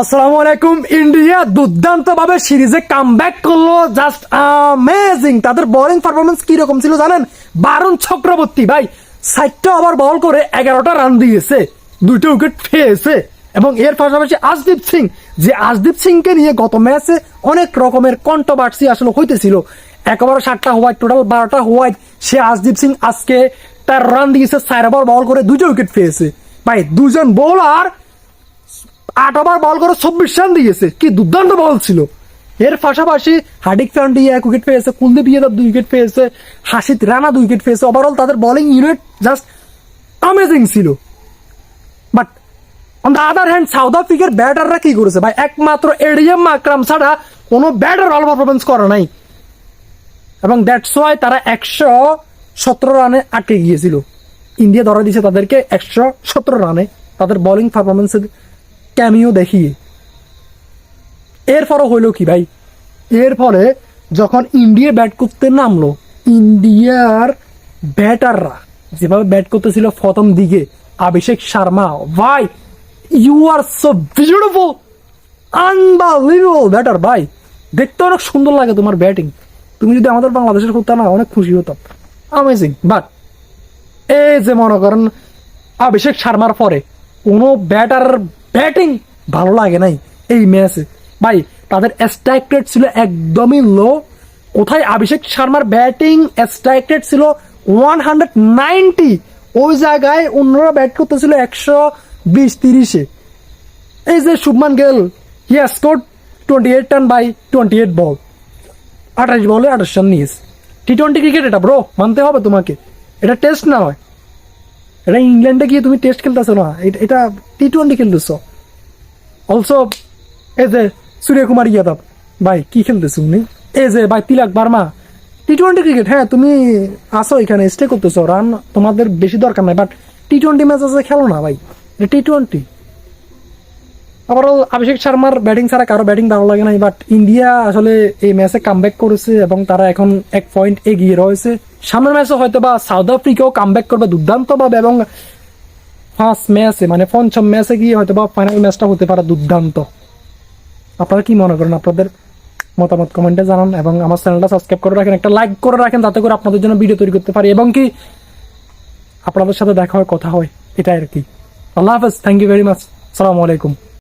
আসসালামু আলাইকুম, ইন্ডিয়া দুর্দান্ত ভাবে সিরিজে কাম করল জাস্ট অ্যামেজিং তাদের বোলিং পারফরমেন্স কি রকম ছিল জানেন? বারুণ চক্রবর্তী, ভাই। সাইটটা ওভার বল করে এগারোটা রান দিয়েছে দুটো উইকেট পেয়েছে এবং এর পাশাপাশি আজদীপ সিং, যে আজদীপ সিংকে নিয়ে গত ম্যাচে অনেক রকমের কন্ট্রোভার্সি আসলে হইতেছিল। একেবারে সাতটা হোয়াইট টোটাল বারোটা হোয়াইট সে আজদীপ সিং আজকে তার রান দিয়েছে, চার ওভার বল করে দুটো উইকেট পেয়েছে ভাই, দুজন বোলার আট ওভার বল করে চব্বিশ রান দিয়েছে। কি দুর্দান্ত বল ছিল। এর পাশাপাশি হার্দিক পান্ডিয়া এক উইকেট পেয়েছে, কুলদীপ ইয়াদব দুই উইকেট পেয়েছে, হাসিত রানা দুই উইকেট পেয়েছে। ওভারঅল তাদের বোলিং ইউনিট জাস্ট অ্যামেজিং ছিল। But on the other hand South আফ্রিকার ব্যাটাররা কি করেছে? ভাই, একমাত্র এডিএম মাকরাম ছাড়া কোনো ব্যাটার অল পারফরমেন্স করে নাই। এবং দ্যাটস ওয়াই তারা একশো সতেরো রানে আটকে গিয়েছিল। ইন্ডিয়া ধরা দিয়েছে তাদেরকে একশো সতেরো রানে। তাদের বোলিং পারফরমেন্সের ক্যামিও দেখিয়ে এর ফলে হইল কি ভাই? এর ফলে যখন ইন্ডিয়া ব্যাট করতে নামলো, ইন্ডিয়ার ব্যাটাররা যেভাবে ব্যাট করতেছিল প্রথম দিকে অভিষেক শর্মা, ভাই you are so beautiful unbelievable batter ভাই। দেখতে অনেক সুন্দর লাগে তোমার ব্যাটিং তুমি যদি আমাদের বাংলাদেশের করতে না, অনেক খুশি হতাম। অ্যামেজিং বাট এই যে মনে করেন অভিষেক শর্মার পরে কোনো ব্যাটার ব্যাটিং ভালো লাগে নাই এই ম্যাচে। ভাই, তাদের স্ট্রাইক রেট ছিল একদমই লো কোথায় অভিষেক শর্মার ব্যাটিং স্ট্রাইক রেট ছিল ওয়ান হান্ড্রেড নাইনটি ওই জায়গায় অন্যরা ব্যাট করতেছিল একশো বিশ তিরিশে। এই যে Shubman Gill he score twenty eight run by twenty eight ball আঠাশ বলে আঠাশ রান নিয়েছে। টি টোয়েন্টি ক্রিকেট এটা ব্রো মানতে হবে তোমাকে। এটা টেস্ট না হয়। এটা ইংল্যান্ডে গিয়ে তুমি টেস্ট খেলতেছো না। এটা- টি টোয়েন্টি খেলতেছো। অলসো এ যে সূর্যকুমার ইয়াদব, ভাই, কি খেলতেছো উনি? এ যে ভাই, Tilak Varma T twenty cricket হ্যাঁ তুমি আসো এখানে স্টে করতেছো রান তোমাদের বেশি দরকার নাই বাট টি টোয়েন্টি ম্যাচ আছে, খেলো না ভাই। টি টোয়েন্টি আবার অভিষেক শর্মার ব্যাটিং ছাড়া কারও ব্যাটিং ভালো লাগে নাই বাট ইন্ডিয়া আসলে এই ম্যাচে কামব্যাক করেছে এবং তারা এখন এক পয়েন্ট এগিয়ে রয়েছে। সামনের ম্যাচে হয়তো বা সাউথ আফ্রিকাও কামব্যাক করবে দুর্দান্ত ভাবে এবং ফার্স্ট ম্যাচে মানে পঞ্চম ম্যাচে গিয়ে হয়তো বা ফাইনাল ম্যাচটা হতে পারে দুর্দান্ত। আপনারা কি মনে করেন? আপনাদের মতামত কমেন্টে জানান এবং আমার চ্যানেলটা সাবস্ক্রাইব করে রাখেন, একটা লাইক করে রাখেন যাতে করে আপনাদের জন্য ভিডিও তৈরি করতে পারি এবং কি আপনাদের সাথে দেখা হয়, কথা হয়, এটাই আর কি। আল্লাহ হাফেজ থ্যাংক ইউ ভেরি মাচ সালামু আলাইকুম।